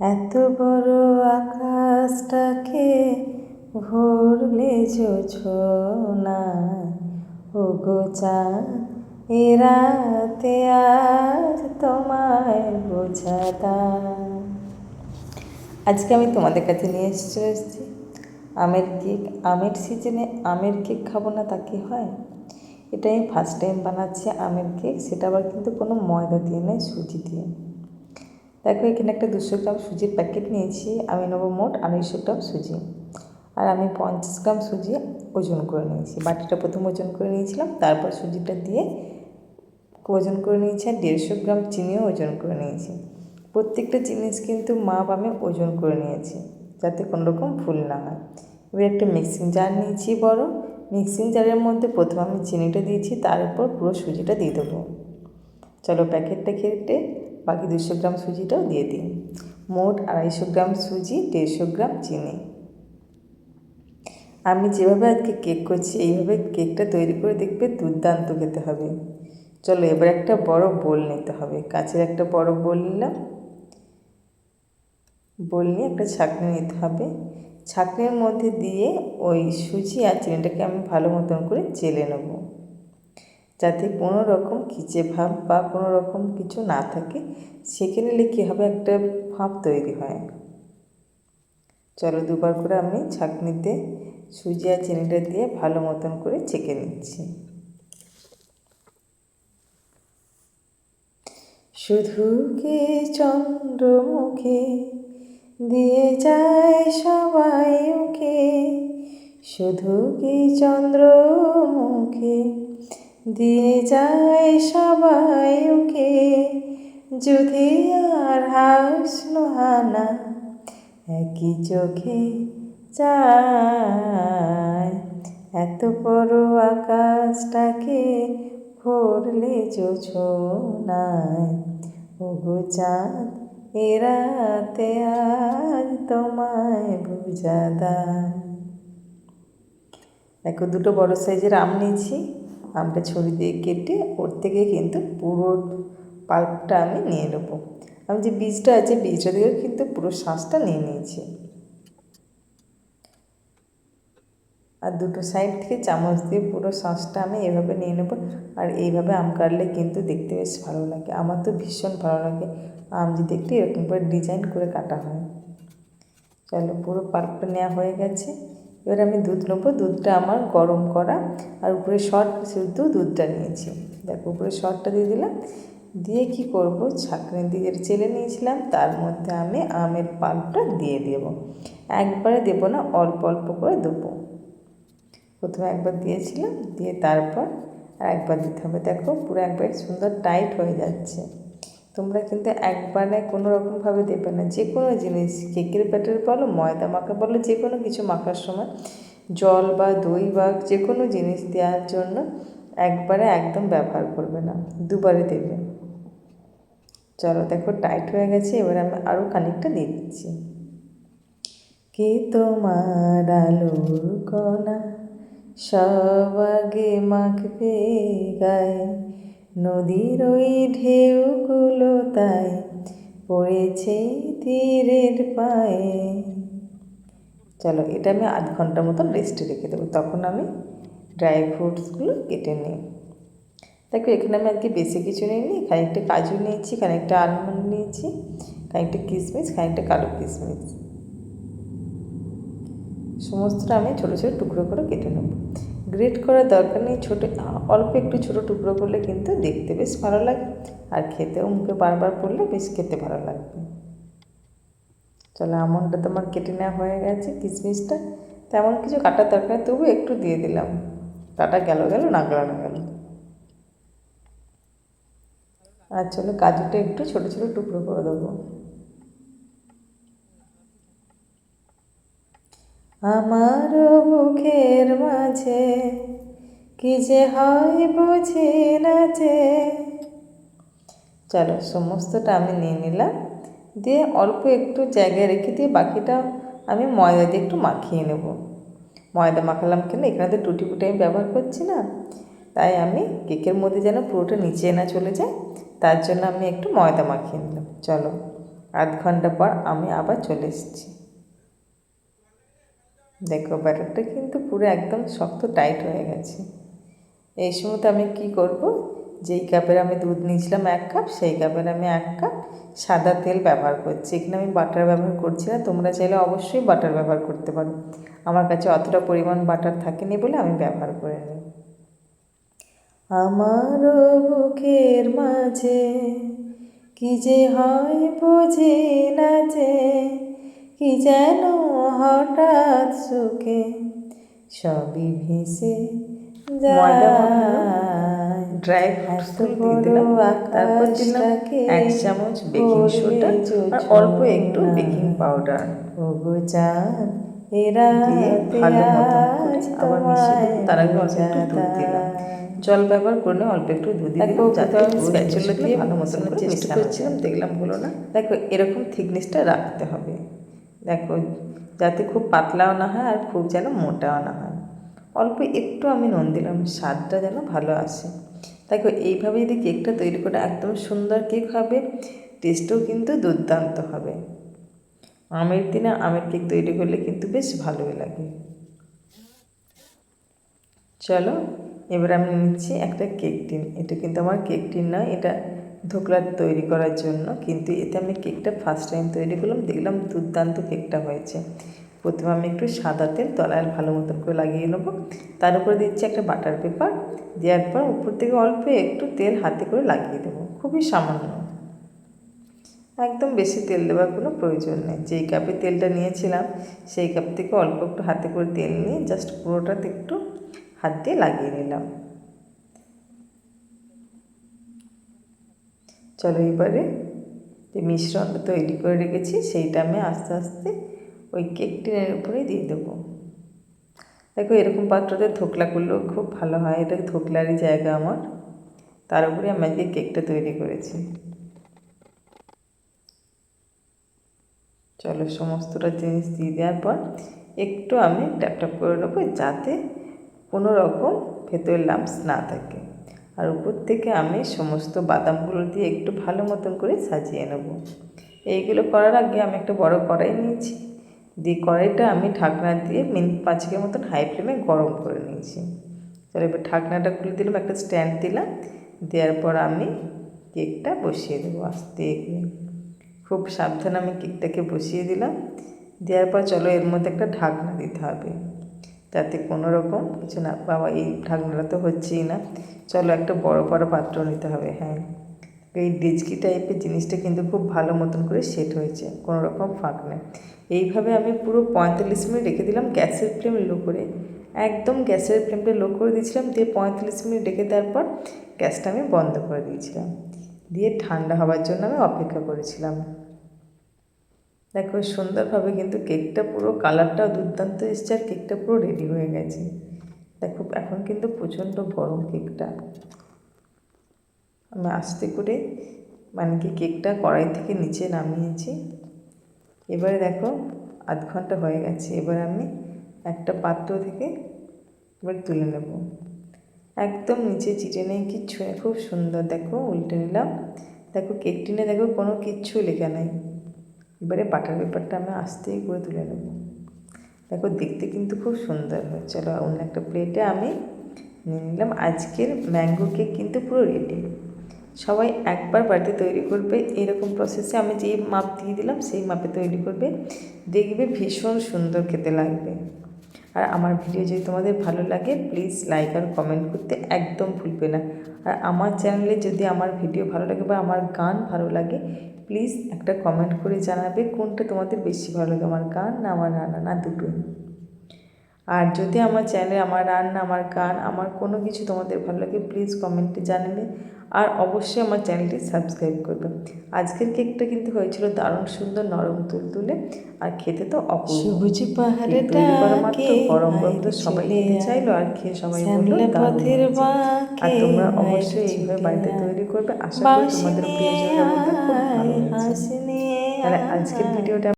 এত বড় আকাশটাকে ভরলে না ও গো চাঁদ, এ আজ তোমায় বোঝাতা। আজকে আমি তোমাদের কাছে নিয়ে এসে এসেছি। আমের কেক, আমের সিজনে আমের কেক খাব না তা কি হয়? এটা আমি ফার্স্ট টাইম বানাচ্ছি আমের কেক, সেটা আবার কিন্তু কোনো ময়দা দিয়ে নয়, সুজি দিয়ে। দেখো, এখানে একটা দুশো গ্রাম সুজির প্যাকেট নিয়েছি। আমি নেব মোট আড়াইশো গ্রাম সুজি। আর আমি পঞ্চাশ গ্রাম সুজি ওজন করে নিয়েছি। বাটিটা প্রথম ওজন করে নিয়েছিলাম, তারপর সুজিটা দিয়ে ওজন করে নিয়েছি আর দেড়শো গ্রাম চিনিও ওজন করে নিয়েছি। প্রত্যেকটা জিনিস কিন্তু মাপ আমি ওজন করে নিয়েছি, যাতে কোনো রকম ভুল না হয়। এবার একটা মিক্সিং জার নিয়েছি বড়। মিক্সিং জারের মধ্যে প্রথম আমি চিনিটা দিয়েছি, তার উপর পুরো সুজিটা দিয়ে দেবো। চলো প্যাকেটটা কেটে বাকি দুশো গ্রাম সুজিটাও দিয়ে দিন মোট আড়াইশো গ্রাম সুজি, দেড়শো গ্রাম চিনি। আমি যেভাবে আজকে কেক করছি, এইভাবে কেকটা তৈরি করে দেখবে দুর্দান্ত খেতে হবে। চলো এবার একটা বড় বোল নিতে হবে। কাছের একটা বড় বোল নিলাম। বোল নিয়ে একটা ছাঁকনি নিতে হবে। ছাঁকনির মধ্যে দিয়ে ওই সুজি আর চিনিটাকে আমি ভালো মতন করে চেলে নেব। যাতে কোনো রকম খিচে ভাব বা কোনো রকম কিছু না থাকে, সেখানে নিলে কী হবে? একটা ভাব তৈরি হয়। চলো দুবার করে আমি ছাঁকনিতে সুজি আর চিনিটা দিয়ে ভালো মতন করে ছেঁকে নিচ্ছি। শুধু কি চন্দ্রমুখে দিয়ে যায় সবাই ওকে? শুধু কি চন্দ্রমুখে দিয়ে যায় সবাই ওকে। যদি আর হাসলো হানা একই চোখে চায় এত বড় আকাশটাকে ভরলে নাই ওগো চাঁদ এরাতে আজ তোমায় বুঝাদা দেখো, দুটো বড় সাইজের আম নিয়েছি। আমটা ছড়ি দিয়ে কেটে ওর থেকে কিন্তু পুরো পাল্পটা আমি নিয়ে নেব। আমি যে বীজটা আছে, বীজটা দিয়েও কিন্তু পুরো শ্বাসটা নিয়ে নিয়েছি। আর দুটো সাইড থেকে চামচ দিয়ে পুরো শাঁসটা আমি এভাবে নিয়ে নেব। আর এইভাবে আম কাটলে কিন্তু দেখতে বেশ ভালো লাগে। আমার তো ভীষণ ভালো লাগে আম যদি একটু এরকম করে ডিজাইন করে কাটা হয়। চলো পুরো পাল্পটা নেওয়া হয়ে গেছে। এবার আমি দুধ নেব। দুধটা আমার গরম করা। আর উপরে শর্ট শুধু দুধটা নিয়েছি। দেখো, উপরে শর্টটা দিয়ে দিলাম। দিয়ে কি করব? ছাঁকনি দিয়ে চেলে নিয়েছিলাম, তার মধ্যে আমি আমের পাল্পটা দিয়ে দেব। একবারে দেবো না, অল্প অল্প করে দেবো। প্রথমে একবার দিয়েছিলাম, দিয়ে তারপর আর একবার দিতে হবে। দেখো, পুরো একবার সুন্দর টাইট হয়ে যাচ্ছে। তোমরা কিন্তু একবারে কোনো রকমভাবে দেবে না। যে কোনো জিনিস, কেকের ব্যাটার বলো, ময়দা মাখা বলো যে কোনো কিছু মাখার সময় জল বা দই বা যে কোনো জিনিস দেওয়ার জন্য একবারে একদম ব্যবহার করবে না। দুবারে দেবে। চলো দেখো টাইট হয়ে গেছে, এবার আমি আরও খানিকটা দিয়ে দিচ্ছি। কে তোমার আলোর কণা? সব আগে মাখবে গায়ে। নদীর ওই ঢেউগুলো তাই পড়েছে তীরের পায়ে। চলো, এটা আমি আধ ঘণ্টা মতন রেস্টে রেখে দেবো। তখন আমি ড্রাই ফ্রুটসগুলো কেটে নিই। দেখো, এখানে আমি আজকে বেশি কিছু নিইনি। খানিকটা কাজু নিয়েছি, খানিকটা আলমন্ড নিয়েছি, খানিকটা কিশমিশ, খানিকটা কালো কিশমিশ। সমস্তটা আমি ছোটো ছোটো টুকরো করে কেটে নেব। গ্রেট করার দরকার নেই, ছোটো, অল্প একটু ছোটো টুকরো করলে কিন্তু দেখতে বেশ ভালো লাগে। আর খেতেও মুখে বারবার পড়লে বেশ খেতে ভালো লাগবে। চলো, আমনটা তোমার কেটে নেওয়া হয়ে গেছে, কিশমিশটা। তেমন কিছু কাটার দরকার তবু একটু দিয়ে দিলাম। কাটা গেল গেল, না গেল না গেল। আর চলো, কাজুটা একটু ছোটো ছোটো টুকরো করে দেবো। আমার বুকের মাঝে, কি যে হয় বুঝি না যে। চলো, সমস্তটা আমি নিয়ে নিলাম। দিয়ে অল্প একটু জায়গায় রেখে দিয়ে বাকিটা আমি ময়দা দিয়ে একটু মাখিয়ে নেব। ময়দা মাখালাম কেন? এখানে তো টুটি ফুটি আমি ব্যবহার করছি না। তাই আমি কেকের মধ্যে যেন পুরোটা নিচে না চলে যায়, তার জন্য আমি একটু ময়দা মাখিয়ে নিলাম। চলো, আধ ঘণ্টা পর আমি আবার চলে এসেছি। দেখো, ব্যাটারটা কিন্তু পুরো একদম শক্ত, টাইট হয়ে গেছে। এই সময়তে আমি কি করব? যেই কাপের আমি দুধ নিয়েছিলাম এক কাপ, সেই কাপের আমি এক কাপ সাদা তেল ব্যবহার করছি। এখানে আমি বাটার ব্যবহার করছি না, তোমরা চাইলে অবশ্যই বাটার ব্যবহার করতে পারো। আমার কাছে অতটা পরিমাণ বাটার থাকেনি বলে আমি ব্যবহার করে নিই। আমার বুকের মাঝে কি যে হয় বুঝি না যে কি যেন হঠাৎ সুখে সবই ভেসে ড্রাই ফ্রুটস দিয়ে দিলাম। তারপর দিলাম এক চামচ বেকিং সোডা আর অল্প একটু বেকিং পাউডার। ওগো চাঁদ এরা দিয়ে ভালো মতন করে আবার মিশিয়ে তার আগে অল্প একটু দুধ দিলাম। জল ব্যবহার করলে অল্প একটু দুধ দিলাম। দেখো, যাতে কোথাও আমি স্প্যাচুলা দিয়ে ভালো ভালো মতন মতন চেষ্টা করছিলাম দেখলাম হলো না। দেখো এরকম থিকনেসটা রাখতে হবে। দেখো, যাতে খুব পাতলাও না হয় আর খুব যেন মোটাও না হয়। অল্প একটু আমি নুন দিলাম, স্বাদটা যেন ভালো আসে। দেখো এইভাবে যদি কেকটা তৈরি করে একদম সুন্দর কেক হবে, টেস্টও কিন্তু দুর্দান্ত হবে। আমের দিনে আমের কেক তৈরি করলে কিন্তু বেশ ভালোই লাগে। চলো, এবার আমি নিচ্ছি একটা কেক টিন। এটা কিন্তু আমার কেক টিন নয়, এটা ধোকলার তৈরি করার জন্য, কিন্তু এতে আমি কেকটা ফার্স্ট টাইম তৈরি করলাম, দেখলাম দুর্দান্ত কেকটা হয়েছে। প্রথমে আমি একটু সাদা তেল, তলায় ভালো মতন করে লাগিয়ে নেব। তার উপরে দিচ্ছি একটা বাটার পেপার দেওয়ার পর উপর থেকে অল্প একটু তেল হাতে করে লাগিয়ে দেবো, খুবই সামান্য। একদম বেশি তেল দেওয়ার কোনো প্রয়োজন নেই। যেই কাপে তেলটা নিয়েছিলাম, সেই কাপ থেকে অল্প একটু হাতে করে তেল নিয়ে জাস্ট পুরোটাতে একটু হাত দিয়ে লাগিয়ে নিলাম। চলো এবারে যে মিশ্রণটা তৈরি করে রেখেছি, সেইটা আমি আস্তে আস্তে ওই কেক টিনের উপরে দিয়ে দেবো। দেখো এরকম পাত্রতে ধোকলা করলেও খুব ভালো হয়, এটা ধোকলারই জায়গা আমার। তার উপরে আমি আজকে কেকটা তৈরি করেছি। চলো সমস্তটা জিনিস দিয়ে দেওয়ার পর একটু আমি ট্যাপ ট্যাপ করে নেব যাতে কোনো রকম ভেতরে লাম্পস না থাকে। আর উপর থেকে আমি সমস্ত বাদামগুলো দিয়ে একটু ভালো মতন করে সাজিয়ে নেব। এইগুলো করার আগে আমি একটা বড় কড়াই নিয়েছি। দিয়ে কড়াইটা আমি ঢাকনা দিয়ে মিনিট পাঁচেকের মতন হাই ফ্লেমে গরম করে নিয়েছি। চলো এবার ঢাকনাটা খুলে দিলাম, একটা স্ট্যান্ড দিলাম। দেওয়ার পর আমি কেকটা বসিয়ে দেবো আস্তে করে। খুব সাবধানে আমি কেকটাকে বসিয়ে দিলাম। দেওয়ার পর চলো এর মধ্যে একটা ঢাকনা দিতে হবে। যাতে কোনো রকম কিছু না। বাবা, এই ঢাকনাটা তো হচ্ছেই না। চলো একটা বড় বড় পাত্র নিতে হবে হ্যাঁ। এই ডিজকি টাইপের জিনিসটা কিন্তু খুব ভালো মতন করে সেট হয়েছে, কোনো রকম ফাঁক নেই। এইভাবে আমি পুরো পঁয়তাল্লিশ মিনিট রেখে দিলাম গ্যাসের ফ্লেম লো করে। একদম গ্যাসের ফ্লেমটা লো করে দিয়েছিলাম, দিয়ে পঁয়তাল্লিশ মিনিট রেখে দেওয়ার পর গ্যাসটা আমি বন্ধ করে দিয়েছিলাম। দিয়ে ঠান্ডা হওয়ার জন্য আমি অপেক্ষা করেছিলাম। দেখো সুন্দরভাবে কিন্তু কেকটা পুরো কালারটাও দুর্দান্ত এসছে আর কেকটা পুরো রেডি হয়ে গেছে। দেখো, এখন কিন্তু প্রচণ্ড গরম কেকটা। আমি আস্তে করে মানে কি কেকটা কড়াই থেকে নিচে নামিয়েছি। এবারে দেখো, আধ ঘণ্টা হয়ে গেছে। এবার আমি একটা পাত্র থেকে এবার তুলে নেব। একদম নিচে চিটে নেই, কিচ্ছু খুব সুন্দর। দেখো, উল্টে নিলাম। দেখো কেক টিনে দেখো কোনো কিচ্ছু লেখা নেই। এবারে বাটার পেপারটা আমি আস্তেই করে তুলে নেব। দেখো দেখতে কিন্তু খুব সুন্দর হয়। চলো অন্য একটা প্লেটে আমি নিয়ে নিলাম। আজকের ম্যাঙ্গো কেক কিন্তু পুরো রেডি সবাই একবার বাড়িতে তৈরি করবে এরকম প্রসেসে আমি যেই মাপ দিয়ে দিলাম সেই মাপে তৈরি করবে। দেখবে ভীষণ সুন্দর খেতে লাগবে। আর আমার ভিডিও যদি তোমাদের ভালো লাগে প্লিজ লাইক আর কমেন্ট করতে একদম ভুলবে না। আর আমার চ্যানেলে যদি আমার ভিডিও ভালো লাগে বা আমার গান ভালো লাগে প্লিজ একটা কমেন্ট করে জানাবে কোনটা তোমাদের বেশি ভালো লাগে, আমার গান না আমার রান্না, না দুটোই। আর যদি আমার চ্যানেলে আমার রান্না আমার গান আমার কোনো কিছু তোমাদের ভালো লাগে প্লিজ কমেন্টে জানাবে আর অবশ্যই আমার চ্যানেলটি সাবস্ক্রাইব করবে। আজকের কেকটা কিন্তু হয়েছিল দারুণ সুন্দর নরম তুলতুলে আর খেতে তো অপূর্ব। সবুজ কেক পাহাড়ে গরম গরম তো সবাই খেতে চাইলো আর খেয়ে সবাই বলল আর তোমরা অবশ্যই এইভাবে বাড়িতে তৈরি করবে। আশা করি তোমাদের প্রিয়জনের খুব ভালো হাসি নিয়ে তাহলে আজকের ভিডিওটা